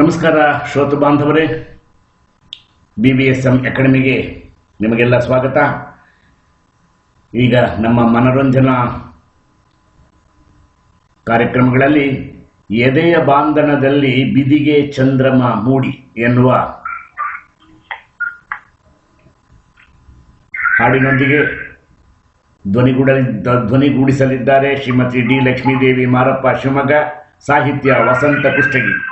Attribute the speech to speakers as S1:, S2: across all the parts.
S1: ನಮಸ್ಕಾರ, ಶ್ರೋತೃ ಬಾಂಧವರೇ. ಬಿ ಬಿ ಎಸ್ ಎಂ ಅಕಾಡೆಮಿಗೆ ನಿಮಗೆಲ್ಲ ಸ್ವಾಗತ. ಈಗ ನಮ್ಮ ಮನೋರಂಜನಾ ಕಾರ್ಯಕ್ರಮಗಳಲ್ಲಿ ಎದೆಯ ಬಾಂಧನದಲ್ಲಿ ಬಿದಿಗೆ ಚಂದ್ರಮ ಮೂಡಿ ಎನ್ನುವ ಹಾಡಿನೊಂದಿಗೆ ಧ್ವನಿಗೂಡಲಿ, ಧ್ವನಿಗೂಡಿಸಲಿದ್ದಾರೆ ಶ್ರೀಮತಿ ಡಿ ಲಕ್ಷ್ಮೀದೇವಿ ಮಾರಪ್ಪ ಶಿವಮೊಗ್ಗ, ಸಾಹಿತ್ಯ ವಸಂತ ಕುಷ್ಟಗಿ.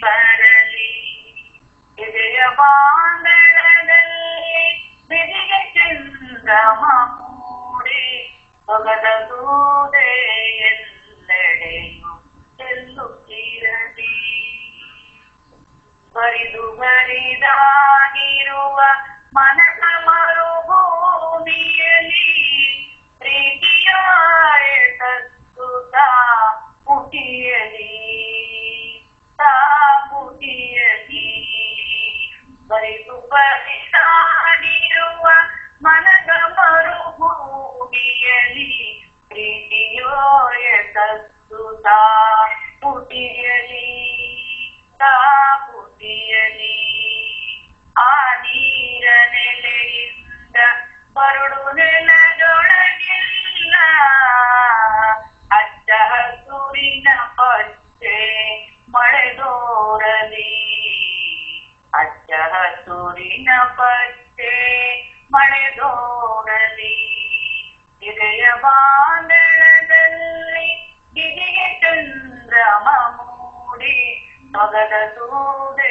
S2: ಬರಲಿ. ಇದೆಯ ಬಾಂಧಣದಲ್ಲಿ ಬಿದಿಗೆ ಚಂದ್ರಮ ಮೂಡಿ ಮಗದ ದೂದೆ ಎಲ್ಲೆಡೆಯು ಚೆಲ್ಲುತ್ತಿರಲಿ ಬರಿದು ಬರಿದಾಗಿರುವ ಮನಸ ಮರುಭೂಮಿಯಲ್ಲಿ ಪುಟಿಯಲಿ ಆ ನೀರ ನೆಲೆಯಿಂದ ಬರುಡು ನೆಲದೊಳಗಿಲ್ಲ. ಹಚ್ಚ ಹಸುರಿನ ಪಚ್ಚೆ ಮಳೆದೋರಲಿ ಹಚ್ಚ ಹಸುರಿನ ಪಚ್ಚೆ ಮಳೆದೋರಲಿ ಇದೆಯ ಬಾಂಧಳದಲ್ಲಿ ಗಿದಿಗೆ ಚಂದ್ರಮ ಮೂಡಿ, ಮಗದ ಸೂದೆ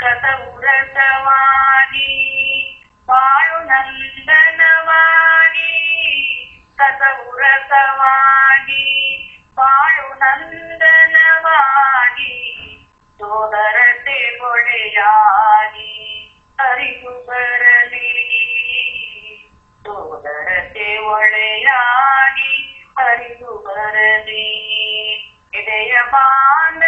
S2: ಕಸವು ರಸವಾಗಿ ಬಾಳು ನಂದನವಾಗಿ ಕಸವು ರಸವಾಗಿ ಬಾಳು ನಂದನವಾಗಿ ಸೋದರತೆ ಗೊಳೆಯಾಗಿ ಹರಿದು ಬರಲಿ ಸೋದರತೆ ಒಳೆಯಾಗಿ ಹರಿದು ಬರಲಿ ಎದೆಯ ಬಾಂಧಳದಲ್ಲಿ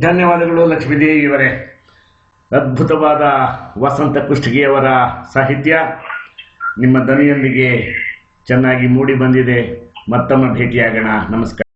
S1: ಧನ್ಯವಾದಗಳು ಲಕ್ಷ್ಮೀದೇವಿಯವರೇ ಅದ್ಭುತವಾದ ವಸಂತ ಕುಷ್ಟಗಿಯವರ ಸಾಹಿತ್ಯ. ನಿಮ್ಮ ದನಿಯೊಂದಿಗೆ ಚೆನ್ನಾಗಿ ಮೂಡಿ ಬಂದಿದೆ. ಮತ್ತೊಮ್ಮೆ ಭೇಟಿಯಾಗೋಣ. ನಮಸ್ಕಾರ.